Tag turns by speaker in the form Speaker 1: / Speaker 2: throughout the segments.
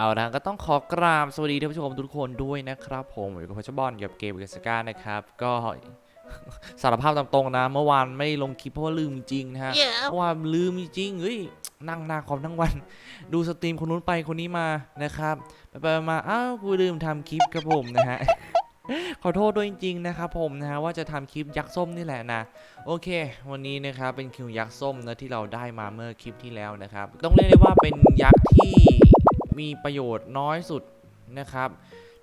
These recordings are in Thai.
Speaker 1: เอาละก็ต้องขอกราบสวัสดีท่านผู้ชมทุกคนด้วยนะครับ ผมอยู่กับพัชบอลกับเกมเกสกานะครับ ก็สารภาพตามตรงนะ เมื่อวานไม่ลงคลิปเพราะว่าลืมจริงๆนะฮะ
Speaker 2: Yeah.
Speaker 1: เพราะว่าลืมจริงๆเฮ้ยนั่งหน้าคอมทั้งวัน ดูสตรีมคนนู้นไปคนนี้มานะครับไปไปๆมาอ้าวกูลืมทำคลิปครับผมนะฮะขอโทษด้วยจริงๆนะครับผมนะฮะว่าจะทำคลิปยักษ์ส้มนี่แหละนะโอเค วันนี้นะครับเป็นคิวยักษ์ส้มนะที่เราได้มาเมื่อคลิปที่แล้วนะครับต้องเรียกได้ว่าเป็นยักษ์ที่ มีประโยชน์น้อยสุดนะครับ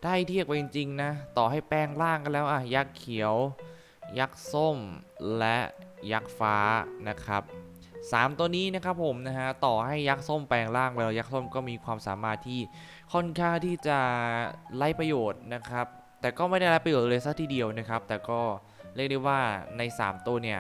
Speaker 1: ได้เทียบไปจริงๆนะ ต่อให้แปลงร่างกันแล้วอะยักษ์เขียว ยักษ์ส้ม และยักษ์ฟ้านะครับสามตัวนี้นะครับผมนะฮะต่อให้ยักษ์ส้มแปลงร่างไปแล้วยักษ์ส้มก็มีความสามารถที่ค่อนข้างที่จะไร้ประโยชน์นะครับ แต่ก็ไม่ได้ไร้ประโยชน์เลยสักทีเดียวนะครับ แต่ก็เรียกได้ว่าใน 3 ตัวเนี่ย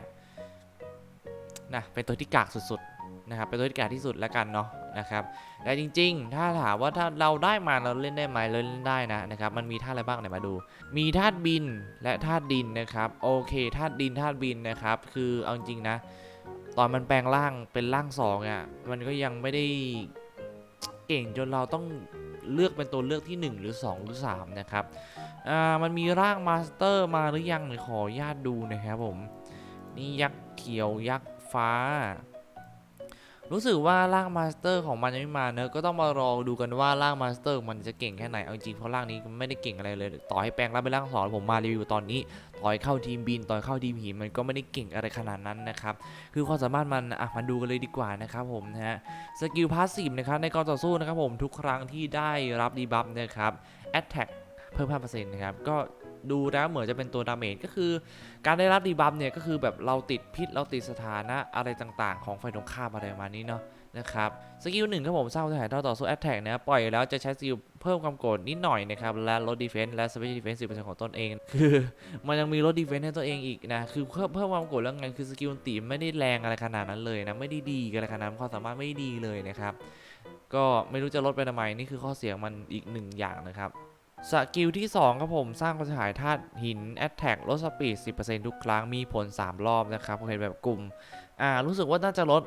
Speaker 1: นะเป็นตัวที่กากสุดๆนะครับเป็นตัวที่กากที่สุดแล้วกันเนาะ นะครับแต่จริง ๆ ถ้าถามว่าถ้าเราได้มาเราเล่นได้ไหมเราเล่นได้นะนะครับมันมีท่าอะไรบ้างไหนมาดู มีธาตุบินและธาตุดินนะครับโอเคธาตุดินธาตุบินนะครับคือเอาจริงๆนะ ตอนมันแปลงร่างเป็นร่างสองอะมันก็ยังไม่ได้เก่งจนเราต้องเลือกเป็นตัวเลือกที่ 1 หรือ 2 หรือ 3 นะครับ อ่า มันมีร่างมาสเตอร์มาหรือยังเดี๋ยวขออนุญาตดูนะครับผม นี่ยักษ์เขียวยักษ์ฟ้า รู้สึกว่าร่างมาสเตอร์ของมันยังไม่มาเนอะก็ต้องมารอดูกันว่าร่างมาสเตอร์มันจะเก่งแค่ไหนเอาจริงเพราะร่างนี้มันไม่ได้เก่งอะไรเลยต่อให้แปลงร่างเป็นร่างสองผมมารีวิวตอนนี้ต่อยเข้าทีมบินต่อยเข้าทีมหินมันก็ไม่ได้เก่งอะไรขนาดนั้นนะครับคือความสามารถมันอะมาดูกันเลยดีกว่านะครับผมนะฮะสกิลพาสซีฟนะครับในการต่อสู้นะครับผมทุกครั้งที่ได้รับดีบัฟนะครับแอตแทกเพิ่ม5%นะครับก็ ดูแล้วเหมือนจะเป็นตัวดาเมจก็คือ การได้รับดีบัฟเนี่ยก็คือแบบเราติดพิษเราติดสถานะอะไรต่างๆ ของฝ่ายตรงข้ามอะไรประมาณนี้เนาะนะครับสกิลหนึ่งครับผมสร้างสถานต่อสู้แอตแทกนะปล่อยแล้วจะใช้สกิลเพิ่มความโกรธนิดหน่อยนะครับ และลดดีเฟนส์และสเปเชียลดีเฟนส์10%ของตนเอง คือมันยังมีลดดีเฟนส์ให้ตัวเองอีกนะ คือเพิ่มเพิ่มความโกรธแล้วไงคือสกิลตีไม่ได้แรงอะไรขนาดนั้นเลยนะ ไม่ได้ดีอะไรขนาดนั้นความสามารถไม่ดีเลยนะครับ ก็ไม่รู้จะลดไปทำไมนี่คือข้อเสียมันอีกหนึ่งอย่างนะครับ สกิลที่ 2 ครับผมสร้างความเสียหายธาตุหินแอตแทกลดสปีด 10%ทุกครั้งมีผล 3 รอบนะครับผมเห็นแบบกลุ่ม อ่า รู้สึกว่าน่าจะลด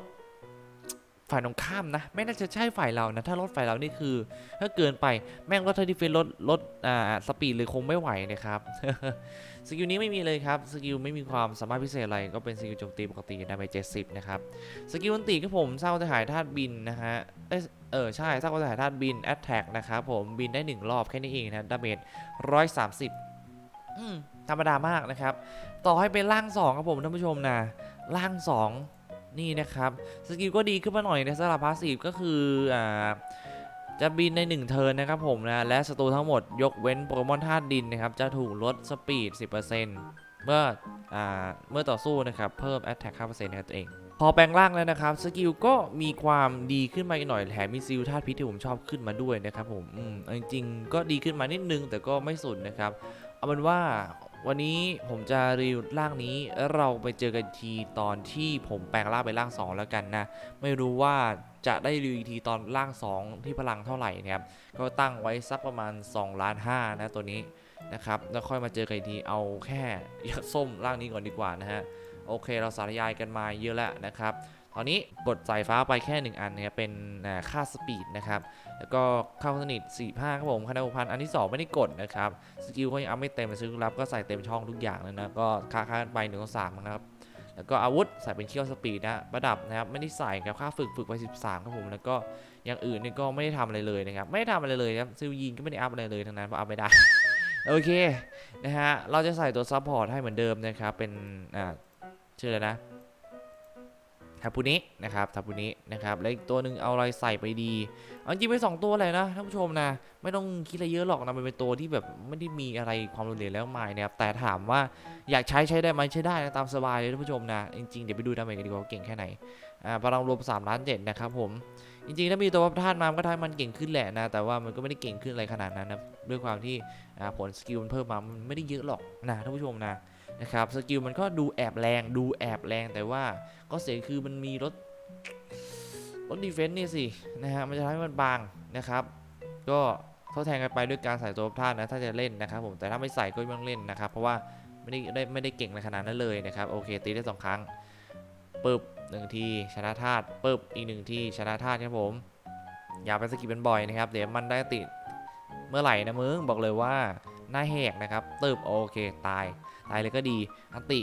Speaker 1: ฝ่ายตรงข้ามนะ ไม่น่าจะใช่ฝ่ายเรานะ ถ้าลดฝ่ายเรานี่คือ ถ้าเกินไปแม่งลดเทอร์ดิเฟนลดลดอ่าสปีดเลยคงไม่ไหวนะครับ สกิลนี้ไม่มีเลยครับสกิลไม่มีความสามารถพิเศษอะไรก็เป็นสกิลโจมตีปกติดาเมจ70นะครับสกิลอันตีก็ผมสร้างควายหายธาตุบินนะฮะเอยเออใช่สร้างความเสียหายธาตุบินแอตแทกนะครับผมบินได้1รอบแค่นี้เองนะดาเมจ130อืมธรรมดามากนะครับ ต่อให้เป็นร่าง2ครับผมท่านผู้ชมนะร่าง2นี่นะครับสกิลก็ดีขึ้นมาหน่อยในสำหรับพาสซีฟก็คืออ่า จะบินใน 1 เทิร์นนะครับผมนะ และศัตรูทั้งหมดยกเว้นโปเกมอนธาตุดินนะครับ จะถูกลดสปีด 10%เมื่ออ่าเมื่อต่อสู้นะครับ เพิ่ม Attack 5%นะครับตัวเอง พอแปลงร่างแล้วนะครับสกิลก็มีความดีขึ้นมาอีกหน่อยแถมมีซิลธาตุพิษที่ผมชอบขึ้นมาด้วยนะครับผมอืมจริงๆก็ดีขึ้นมานิดนึงแต่ก็ไม่สุดนะครับ เอาเป็นว่าวันนี้ผมจะรีวิวร่างนี้แล้วเราไปเจอกันทีตอนที่ผมแปลงร่างเป็นร่าง 2 แล้วกันนะ ไม่รู้ว่า จะได้รีวิวอีกทีตอนร่าง 2 ที่พลังเท่าไหร่นะครับ ก็ตั้งไว้สักประมาณ2ล้าน5นะตัวนี้นะครับ แล้วค่อยมาเจอกันอีกทีเอาแค่ยักษ์ส้มร่างนี้ก่อนดีกว่านะฮะ โอเคเราสาธยายกันมาเยอะแล้วนะครับตอนนี้กดสายฟ้าไปแค่ 1 อันนะครับเป็นค่าสปีดนะครับ แล้วก็เข้าสนิท 45ครับผมคะแนนพันอันที่ 2 ไม่ได้กดนะครับ สกิลก็ยังอัพไม่เต็มซื้อรับก็ใส่เต็มช่องทุกอย่างเลยนะ ก็ค่าค่ากันไป1นึ่งสามนะครับ แล้วก็อาวุธใส่เป็นเชี่ยวสปีดนะประดับนะครับไม่ได้ใส่ครับค่าฝึกฝึกไป 13ครับผมแล้วก็อย่างอื่นนี่ก็ไม่ได้ทำอะไรเลยนะครับไม่ได้ทำอะไรเลยครับซิลยีนก็ไม่ได้อัพอะไรเลยทั้งนั้นเพราะอัพไม่ได้โอเคนะฮะเราจะใส่ตัวซัพพอร์ตให้เหมือนเดิมนะครับเป็นอ่าชื่ออะไรนะ ทาปุนินะครับทาปุนินะครับแล้วอีกตัวหนึ่งเอาอะไรใส่ไปดีเอาจริงไปสองตัวเลยนะท่านผู้ชมนะ ไม่ต้องคิดอะไรเยอะหรอกนะมันเป็นตัวที่แบบไม่ได้มีอะไรความรุนแรงแล้วมายนะครับแต่ถามว่าอยากใช้ใช้ได้ไหมใช้ได้นะตามสบายเลยท่านผู้ชมนะจริงๆเดี๋ยวไปดูดาเมจกันดีกว่าเก่งแค่ไหนอ่าพลังรวม3ล้านเจ็ดนะครับผมจริงๆถ้ามีตัววัฏธาตุมามันก็ทำให้มันเก่งขึ้นแหละนะแต่ว่ามันก็ไม่ได้เก่งขึ้นอะไรขนาดนั้นนะด้วยความที่อ่าผลสกิลมันเพิ่มมามันไม่ได้เยอะหรอกนะท่านผู้ชมนะ นะครับสกิลมันก็ดูแอบแรงดูแอบแรงแต่ว่าก็เสียคือมันมีรถรถดีเฟนต์นี่สินะฮะมันจะทำให้มันบางนะครับ ก็ทดแทนกันไปด้วยการใส่ตัวท่าตุนะถ้าจะเล่นนะครับผมแต่ถ้าไม่ใส่ก็ไม่ต้องเล่นนะครับ เพราะว่าไม่ได้ไไม่ได้เก่งในขนาดนั้นเลยนะครับโอเคตีได้สองครั้งปึ๊บหนึ่งทีชนะธาตุปึ๊บอีกหนึ่งทีชนะธาตุครับผมอย่าไปสกิปเป็นบ่อยนะครับ เดี๋ยวมันได้ติดเมื่อไหร่นะมึงบอกเลยว่า หน้าแหกนะครับเติบโอเคตาย ตายเลยก็ดี อันติ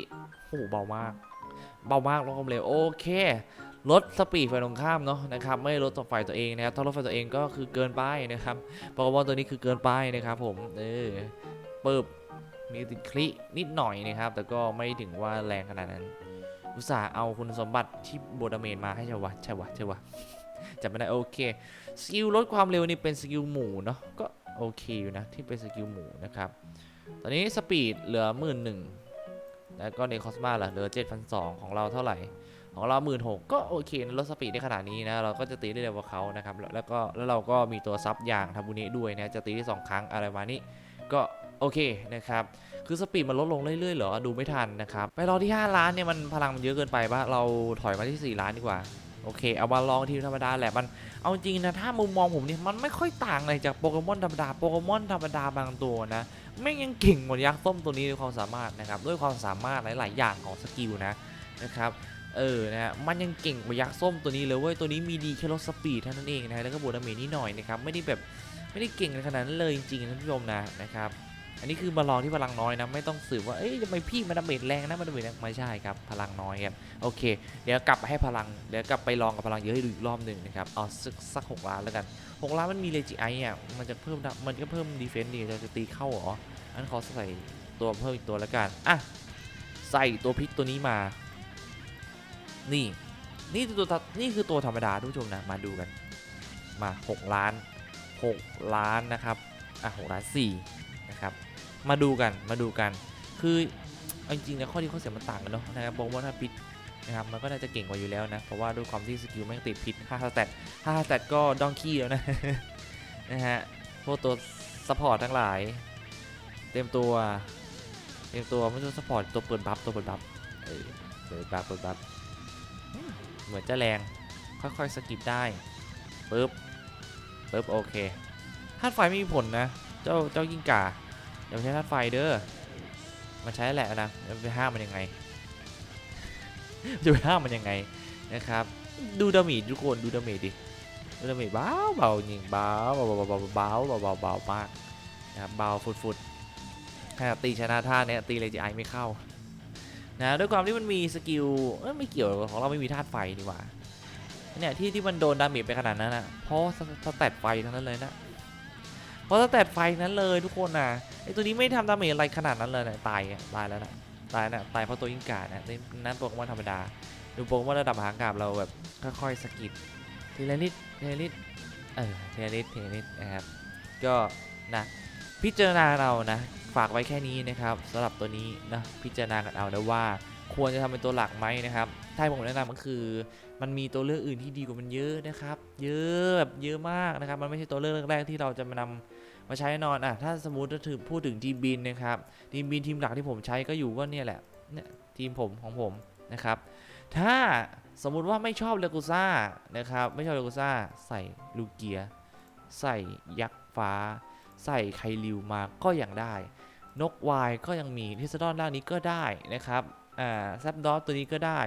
Speaker 1: โอ้โหเบามาก เบามากลดความเร็วโอเคลดสปีดไฟตรงข้ามเนาะนะครับไม่ลดต่อไฟตัวเองนะครับถ้าลดไฟตัวเองก็คือเกินไปนะครับโปเกมอนตัวนี้คือเกินไปนะครับผมเออปึบมีติดคลินิดหน่อยนะครับ แต่ก็ไม่ถึงว่าแรงขนาดนั้น อุตส่าห์เอาคุณสมบัติที่โบดาเมนมาให้ช่วะใช่วะใช่วะจำไม่ได้โอเคสกิลลดความเร็วนี่เป็นสกิลหมู่เนาะก็ โอเคอยู่นะ ที่เป็นสกิลหมูนะครับ ตอนนี้สปีดเหลือหมื่นหนึ่งแล้วก็ในคอสมาล่ะเหลือ7,200ของเราเท่าไหร่ ของเราหมื่นหกก็โอเคนะลดสปีดได้ขนาดนี้นะ เราก็จะตีได้เร็วกว่าเขานะครับแล้วแล้วก็แล้วเราก็มีตัวซับอย่างทาบุเนะด้วยนะ จะตีได้สองครั้งอะไรมานี้ก็โอเคนะครับ คือสปีดมันลดลงเรื่อยๆเหรอ ดูไม่ทันนะครับ ไปรอที่ 5 ล้านเนี่ยมันพลังมันเยอะเกินไปปะเราถอยมาที่ 4 ล้านดีกว่า โอเคเอามาลองทีมธรรมดาแหละมันเอาจริงนะถ้ามุมมองผมเนี่ยมันไม่ค่อยต่างเลยจากโปเกมอนธรรมดาโปเกมอนธรรมดาบางตัวนะไม่งยังเก่งกว่ายักษ์ส้มตัวนี้ด้วยความสามารถนะครับด้วยความสามารถหลาย ๆ อย่างของสกิลนะนะครับเออนะฮะมันยังเก่งกว่ายักษ์ส้มตัวนี้เลยเว้ยตัวนี้มีดีแค่ลดสปีดเท่านั้นเองนะแล้วก็บวกดาเมจนิดหน่อยนะครับไม่ได้แบบไม่ได้เก่งขนาดนั้นเลยจริงๆนะท่านผู้ชมนะนะครับ อันนี้คือมาลองที่พลังน้อยนะไม่ต้องสืบว่าเอ้ยทำไมพี่มันดาเมจแรงนะมันดาเมจแรงไม่ใช่ครับพลังน้อยครับโอเค เดี๋ยวกลับให้พลังเดี๋ยวกลับไปลองกับพลังเยอะให้ดูอีกรอบหนึ่งนะครับเอาสักสักหกล้านแล้วกันหกล้านมันมีเลจิไออะมันจะเพิ่มมันก็เพิ่มดีเฟนต์ดีเราจะตีเข้าเหรออันขอใส่ตัวเพิ่มอีกตัวแล้วกันอะใส่ตัวพิษตัวนี้มา นี่ นี่คือตัวนี่คือตัวธรรมดาทุกชมนะมาดูกัน มา 6 ล้าน 6 ล้านนะครับ อะ6ล้าน4นะครับ มาดูกันมาดูกัน คือจริงๆนะข้อดีข้อเสียมันต่างกันเนาะนะครับบอกว่าถ้าพิษนะครับมันก็น่าจะเก่งกว่าอยู่แล้วนะ เพราะว่าด้วยความที่สกิลแม่งติดพิษ5สแตท5สแตทก็ดองขี้แล้วนะนะฮะพวกตัวซัพพอร์ตทั้งหลาย เต็มตัวเต็มตัวไม่ใช่ซัพพอร์ตตัวเปิดบัฟตัวเปิดบัฟเออเปิดบัฟเปิดบัฟเหมือนจะแรงค่อยๆสกิปได้ปึ๊บปึ๊บโอเคธาตุไฟไม่มีผลนะ เจ้าเจ้ายิงก่า อย่าไปใช้ธาตุไฟเด้อมันใช้แหละนะจะไปห้ามมันยังไงจะไปห้ามมันยังไงนะครับ ดูดาเมจทุกคนดูดาเมจดิดูดาเมจเบาเบาจริงเบาเบาเบาเบาเบาเบาเบาเบามากนะครับเบาฟุดฟุดถ้าตีชนะท่าเนี้ยตีเลยจะไอไม่เข้านะด้วยความที่มันมีสกิลไม่เกี่ยวของเราไม่มีธาตุไฟดีกว่าเนี่ยที่ที่มันโดนดาเมจไปขนาดนั้นนะเพราะสสแตทไฟทั้งนั้นเลยนะ เพราะสแตทไฟนั้นเลยทุกคนนะไอตัวนี้ไม่ทำดาเมจอะไรขนาดนั้นเลยนะตายตายแล้วนะตายนะตายเพราะตัวยิงกาดนะนี่นั่นโปเกมอนธรรมดาดูโปเกมอนระดับหางกาบเราแบบค่อยๆสกิดทีละนิดทีละนิดเออทีละนิดทีละนิดนะครับก็นะพิจารณาเรานะฝากไว้แค่นี้นะครับสำหรับตัวนี้นะพิจารณากันเอานะว่าควรจะทำเป็นตัวหลักไหมนะครับถ้าผมแนะนำก็คือ มันมีตัวเลือกอื่นที่ดีกว่ามันเยอะนะครับ เยอะแบบเยอะมากนะครับ มันไม่ใช่ตัวเลือกแรกที่เราจะมานำ มาใช้นอนอะถ้าสมมติถ้าถือพูดถึงทีมบินนะครับทีมบินทีมหลักที่ผมใช้ก็อยู่ก็เนี่ยแหละเนี่ยทีมผมของผมนะครับ ถ้าสมมุติว่าไม่ชอบเลกูซ่านะครับไม่ชอบเลกูซ่าใส่ลูเกีย ใส่ยักษ์ฟ้า ใส่ไคลิวมาก็ยังได้ นกวายก็ยังมีทิสดอนร่างนี้ก็ได้นะครับอ่าแซปดอสตัวนี้ก็ได้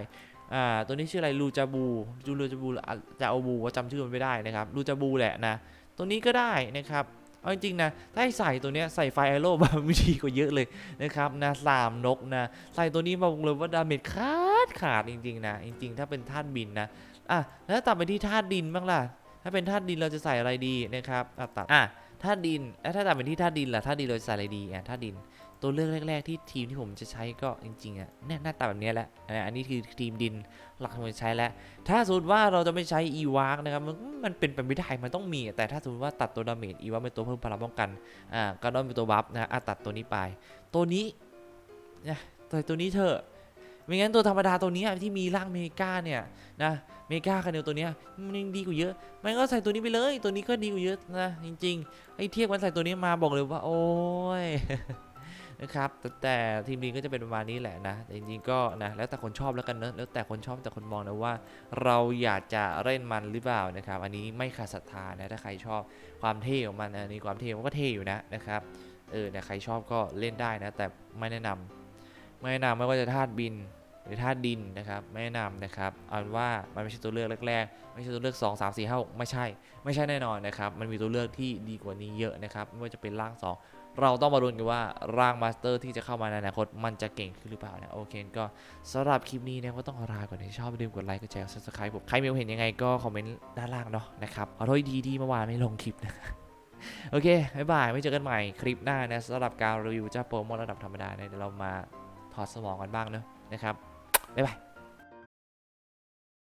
Speaker 1: อ่าตัวนี้ชื่ออะไรลูจาบูจูลูจาบูอะจาโอบูว่าจำชื่อมันไม่ได้นะครับลูจาบูแหละนะตัวนี้ก็ได้นะครับ เอาจริงๆนะถ้าใใส่ตัวเนี้ยใส่ไฟไอโร่มาวิธีกว่าเยอะเลยนะครับนะสามนกนะใส่ตัวนี้มาบอกเลยว่าดาเมจขาดขาดจริงๆนะจริง ๆ ถ้าเป็นธาตุบินนะอะแล้วตัดไปที่ธาตุดินบ้างล่ะถ้าเป็นธาตุดินเราจะใส่อะไรดีนะครับอะตัดอะธาตุดินแล้วถ้าตัดเป็นที่ธาตุดินล่ะธาตุดินเราจะใส่อะไรดีอะธาตุดิน ตัวเลือกแรก ๆ ที่ทีมที่ผมจะใช้ก็จริงๆอะเนี่ยหน้าตาแบบนี้แหละอันนี้คือทีมดินหลักที่ผมจะใช้แล้ว ถ้าสมมติว่าเราจะไม่ใช้อีวากนะครับมันมันเป็นไปไม่ได้มันต้องมี แต่ถ้าสมมติว่าตัดตัวดาเมจอีวากเป็นตัวเพิ่มพลังป้องกันอ่าก็ต้องเป็นตัวบัฟนะอะตัดตัวนี้ไป ตัวนี้นะตัวตัวนี้เถอะไม่งั้นตัวธรรมดาตัวนี้ที่มีร่างเมกาเนี่ยนะเมกาคาเนลตัวนี้มันยังดีกว่าเยอะ มันก็ใส่ตัวนี้ไปเลยตัวนี้ก็ดีกว่าเยอะนะจริงๆไอ้เทียบมันใส่ตัวนี้มาบอกเลยว่า โอ้ย นะครับแต่แต่ทีมดีก็จะเป็นประมาณนี้แหละนะแต่จริงๆก็นะแล้วแต่คนชอบแล้วกันเนอะแล้วแต่คนชอบแต่คนมองนะว่า เราอยากจะเล่นมันหรือเปล่านะครับ อันนี้ไม่ขาดศรัทธานะถ้าใครชอบความเท่ของมันอันนี้ความเท่มันก็เท่อยู่นะนะครับเออเนี่ยใครชอบก็เล่นได้นะแต่ไม่แนะนำไม่แนะนำไม่ว่าจะธาตุบินหรือธาตุดินนะครับไม่แนะนำนะครับเอาเป็นว่ามันไม่ใช่ตัวเลือกแรกๆไม่ใช่ตัวเลือก 2 3 4 5 6 ไม่ใช่ ไม่ใช่แน่นอนนะครับมันมีตัวเลือกที่ดีกว่านี้เยอะนะครับไม่ว่าจะเป็นร่าง 2 เราต้องมาลุ้นกันว่าร่างมาสเตอร์ที่จะเข้ามาในอนาคตมันจะเก่งขึ้นหรือเปล่านะโอเคก็สำหรับคลิปนี้เนี่ยก็ต้องลาก่อนนะชอบลืมกดไลค์กดแชร์ subscribe ผมใครมีความเห็นยังไงก็คอมเมนต์ด้านล่างเนาะนะครับขอโทษอีกทีที่เมื่อวานไม่ลงคลิปนะโอเคบ๊ายบายไม่เจอกันใหม่คลิปหน้านะสำหรับการรีวิวเจ้าโปรโมทระดับธรรมดาเนี่ยเดี๋ยวเรามาถอดสมองกันบ้างเนอะนะครับบ๊ายบาย